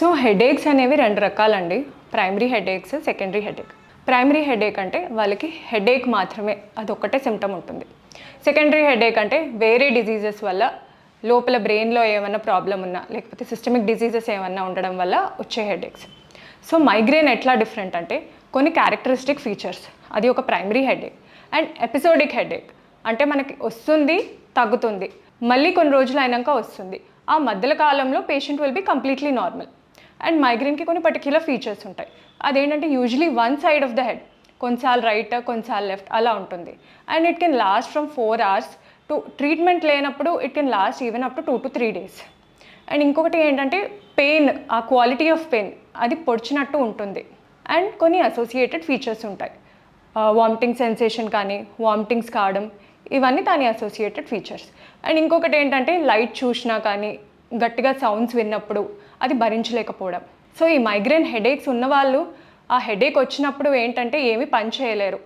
So headaches అనేవి రెండు రకాలండి. Primary headaches secondary headache. Primary headache అంటే వాళ్ళకి హెడేక్ మాత్రమే అదొక్కటే సిమ్టమ్ ఉంటుంది. సెకండరీ హెడేక్ అంటే వేరే డిజీజెస్ వల్ల లోపల బ్రెయిన్లో ఏమైనా ప్రాబ్లం ఉన్నా లేకపోతే సిస్టమిక్ డిజీజెస్ ఏమన్నా ఉండడం వల్ల వచ్చే హెడేక్స్. సో మైగ్రేన్ ఎట్లా డిఫరెంట్ అంటే కొన్ని క్యారెక్టరిస్టిక్ ఫీచర్స్ అది ఒక primary headache. And episodic headache అంటే మనకి వస్తుంది తగ్గుతుంది మళ్ళీ కొన్ని రోజులు అయినాక వస్తుంది. ఆ మధ్యల కాలంలో patient will be completely normal. And మైగ్రేన్కి కొన్ని పర్టిక్యులర్ ఫీచర్స్ ఉంటాయి. అదేంటంటే usually one side of the head కొన్నిసార్లు రైట్ కొన్నిసార్లు లెఫ్ట్ అలా ఉంటుంది. And it can last from four hours to treatment లేనప్పుడు it can last even up to two to three days and ఇంకొకటి ఏంటంటే పెయిన్ ఆ క్వాలిటీ ఆఫ్ పెయిన్ అది పొడిచినట్టు ఉంటుంది. అండ్ కొన్ని అసోసియేటెడ్ ఫీచర్స్ ఉంటాయి. వామిటింగ్ సెన్సేషన్ కానీ వామిటింగ్స్ కావడం ఇవన్నీ దాని అసోసియేటెడ్ ఫీచర్స్ అండ్ ఇంకొకటి ఏంటంటే లైట్ చూసినా కానీ గట్టిగా సౌండ్స్ విన్నప్పుడు అది భరించలేకపోవడం. సో ఈ మైగ్రేన్ హెడేక్స్ ఉన్నవాళ్ళు ఆ హెడేక్ వచ్చినప్పుడు ఏంటంటే ఏమీ పని చేయలేరు.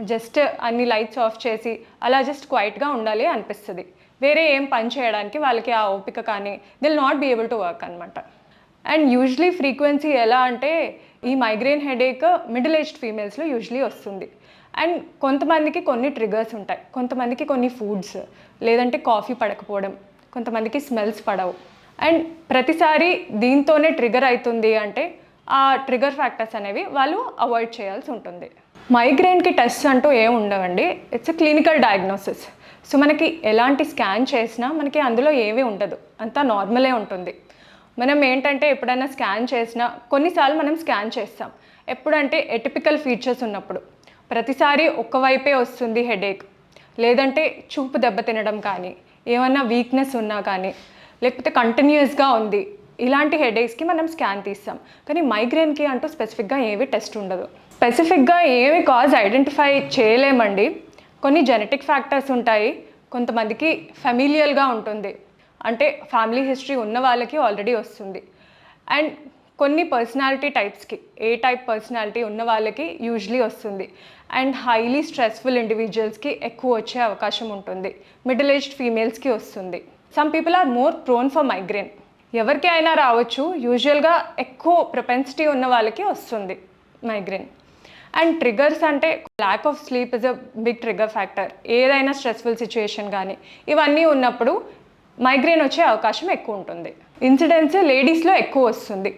జస్ట్ అన్ని లైట్స్ ఆఫ్ చేసి అలా జస్ట్ క్వైట్గా ఉండాలి అనిపిస్తుంది. వేరే ఏం పని చేయడానికి వాళ్ళకి ఆ ఓపిక కానీ they'll not be able to work అనమాట అండ్ యూజువలీ ఫ్రీక్వెన్సీ ఎలా అంటే ఈ మైగ్రేన్ హెడేక్ మిడిల్ ఏజ్డ్ ఫీమేల్స్లో యూజువలీ వస్తుంది. అండ్ కొంతమందికి కొన్ని ట్రిగర్స్ ఉంటాయి. కొంతమందికి కొన్ని ఫుడ్స్ లేదంటే కాఫీ పడకపోవడం కొంతమందికి స్మెల్స్ పడవు. అండ్ ప్రతిసారి దీంతోనే ట్రిగర్ అవుతుంది అంటే ఆ ట్రిగర్ ఫ్యాక్టర్స్ అనేవి వాళ్ళు అవాయిడ్ చేయాల్సి ఉంటుంది. మైగ్రేన్కి టెస్ట్ అంటూ ఏం ఉండవండి. It's a clinical diagnosis so మనకి ఎలాంటి స్కాన్ చేసినా మనకి అందులో ఏమీ ఉండదు. అంతా నార్మలే ఉంటుంది. మనం ఏంటంటే ఎప్పుడైనా స్కాన్ చేసినా కొన్నిసార్లు మనం స్కాన్ చేస్తాం. ఎప్పుడంటే ఎటిపికల్ ఫీచర్స్ ఉన్నప్పుడు. ప్రతిసారి ఒక్కవైపే వస్తుంది హెడేక్ లేదంటే చూపు దెబ్బతినడం కానీ ఏమన్నా వీక్నెస్ ఉన్నా కానీ లేకపోతే కంటిన్యూస్గా ఉంది ఇలాంటి హెడేక్స్కి మనం స్కాన్ తీస్తాం. కానీ మైగ్రేన్కి అంటూ స్పెసిఫిక్గా ఏవి టెస్ట్ ఉండదు. స్పెసిఫిక్గా ఏమి కాజ్ ఐడెంటిఫై చేయలేమండి. కొన్ని జెనెటిక్ ఫ్యాక్టర్స్ ఉంటాయి. కొంతమందికి ఫెమిలియల్గా ఉంటుంది. అంటే ఫ్యామిలీ హిస్టరీ ఉన్న వాళ్ళకి ఆల్రెడీ వస్తుంది. అండ్ కొన్ని పర్సనాలిటీ టైప్స్కి ఏ టైప్ పర్సనాలిటీ ఉన్న వాళ్ళకి యూజువలీ వస్తుంది. అండ్ హైలీ స్ట్రెస్ఫుల్ ఇండివిజువల్స్కి ఎక్కువ వచ్చే అవకాశం ఉంటుంది. మిడిల్ ఏజ్డ్ ఫీమేల్స్కి వస్తుంది. Some people are more prone for migraine ఎవరికి అయినా రావచ్చు యూజువల్గా ఎక్కువ ప్రొపెన్సిటీ ఉన్న వాళ్ళకి వస్తుంది మైగ్రేన్ అండ్ ట్రిగర్స్ అంటే lack of sleep is a big trigger factor ఏదైనా స్ట్రెస్ఫుల్ సిచ్యుయేషన్ కానీ ఇవన్నీ ఉన్నప్పుడు మైగ్రేన్ వచ్చే అవకాశం ఎక్కువ ఉంటుంది. ఇన్సిడెన్స్ లేడీస్లో ఎక్కువ వస్తుంది.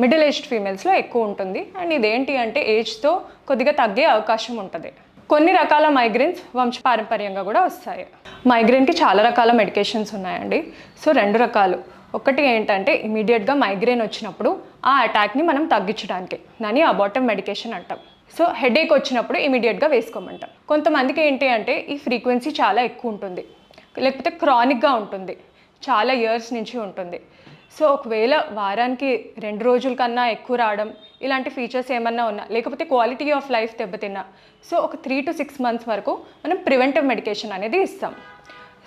మిడిల్ ఏజ్డ్ ఫీమేల్స్లో ఎక్కువ ఉంటుంది. అండ్ ఇదేంటి అంటే ఏజ్తో కొద్దిగా తగ్గే అవకాశం ఉంటుంది. కొన్ని రకాల మైగ్రేన్స్ వంశపారంపర్యంగా కూడా వస్తాయి. మైగ్రేన్కి చాలా రకాల మెడికేషన్స్ ఉన్నాయండి. సో రెండు రకాలు. ఒకటి ఏంటంటే ఇమీడియట్గా మైగ్రేన్ వచ్చినప్పుడు ఆ అటాక్ని మనం తగ్గించడానికి. దాన్ని అబాటమ్ మెడికేషన్ అంటాం. సో హెడేక్ వచ్చినప్పుడు ఇమీడియట్గా వేసుకోమంటాం. కొంతమందికి ఏంటి అంటే ఈ ఫ్రీక్వెన్సీ చాలా ఎక్కువ ఉంటుంది. లేకపోతే క్రానిక్గా ఉంటుంది. చాలా ఇయర్స్ నుంచి ఉంటుంది. సో ఒకవేళ వారానికి రెండు రోజుల కన్నా ఎక్కువ రావడం ఇలాంటి ఫీచర్స్ ఏమన్నా ఉన్నా లేకపోతే క్వాలిటీ ఆఫ్ లైఫ్ దెబ్బతిన్నా సో ఒక త్రీ టు సిక్స్ మంత్స్ వరకు మనం ప్రివెంటివ్ మెడికేషన్ అనేది ఇస్తాం.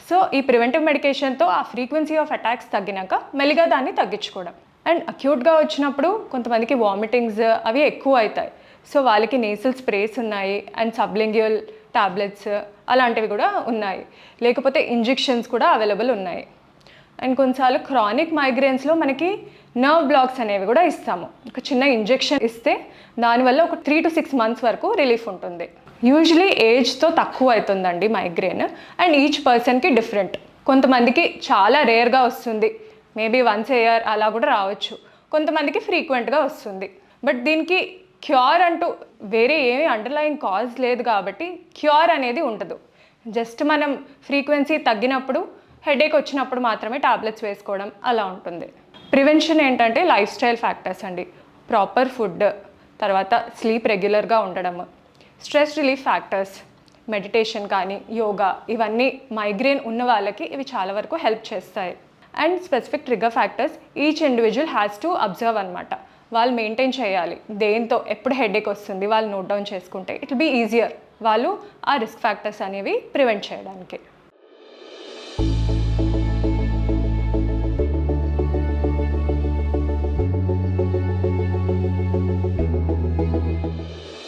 సో ఈ ప్రివెంటివ్ మెడికేషన్తో ఆ ఫ్రీక్వెన్సీ ఆఫ్ అటాక్స్ తగ్గినాక మెల్లిగా దాన్ని తగ్గించుకోవడం. అండ్ అక్యూట్గా వచ్చినప్పుడు కొంతమందికి వామిటింగ్స్ అవి ఎక్కువ అవుతాయి. సో వాళ్ళకి నేసల్ స్ప్రేస్ ఉన్నాయి అండ్ సబ్లింగ్యువల్ టాబ్లెట్స్ అలాంటివి కూడా ఉన్నాయి. లేకపోతే ఇంజెక్షన్స్ కూడా అవైలబుల్ ఉన్నాయి. అండ్ కొన్నిసార్లు క్రానిక్ మైగ్రేన్స్లో మనకి నర్వ్ బ్లాక్స్ అనేవి కూడా ఇస్తాము. ఒక చిన్న ఇంజెక్షన్ ఇస్తే దానివల్ల ఒక త్రీ టు సిక్స్ మంత్స్ వరకు రిలీఫ్ ఉంటుంది. యూజువలీ ఏజ్తో తక్కువ అవుతుందండి మైగ్రేన్ అండ్ ఈచ్ పర్సన్కి డిఫరెంట్ కొంతమందికి చాలా రేర్గా వస్తుంది. మేబీ వన్స్ ఇయర్ అలా కూడా రావచ్చు. కొంతమందికి ఫ్రీక్వెంట్గా వస్తుంది. బట్ దీనికి క్యూర్ అంటూ వేరే ఏమీ అండర్లైన్ కాజ్ లేదు కాబట్టి క్యూర్ అనేది ఉండదు. జస్ట్ మనం ఫ్రీక్వెన్సీ తగ్గినప్పుడు హెడేక్ వచ్చినప్పుడు మాత్రమే టాబ్లెట్స్ వేసుకోవడం అలా ఉంటుంది. ప్రివెన్షన్ ఏంటంటే లైఫ్ స్టైల్ ఫ్యాక్టర్స్ అండి. ప్రాపర్ ఫుడ్ తర్వాత స్లీప్ రెగ్యులర్గా ఉండడం స్ట్రెస్ రిలీఫ్ ఫ్యాక్టర్స్ మెడిటేషన్ కానీ యోగా ఇవన్నీ మైగ్రేన్ ఉన్న వాళ్ళకి ఇవి చాలా వరకు హెల్ప్ చేస్తాయి. And specific trigger factors each individual has to observe అనమాట వాళ్ళు మెయింటైన్ చేయాలి. దేంతో ఎప్పుడు హెడేక్ వస్తుంది వాళ్ళు నోట్ డౌన్ చేసుకుంటే ఇట్ బీ ఈజియర్. వాళ్ళు ఆ రిస్క్ ఫ్యాక్టర్స్ అనేవి ప్రివెంట్ చేయడానికి.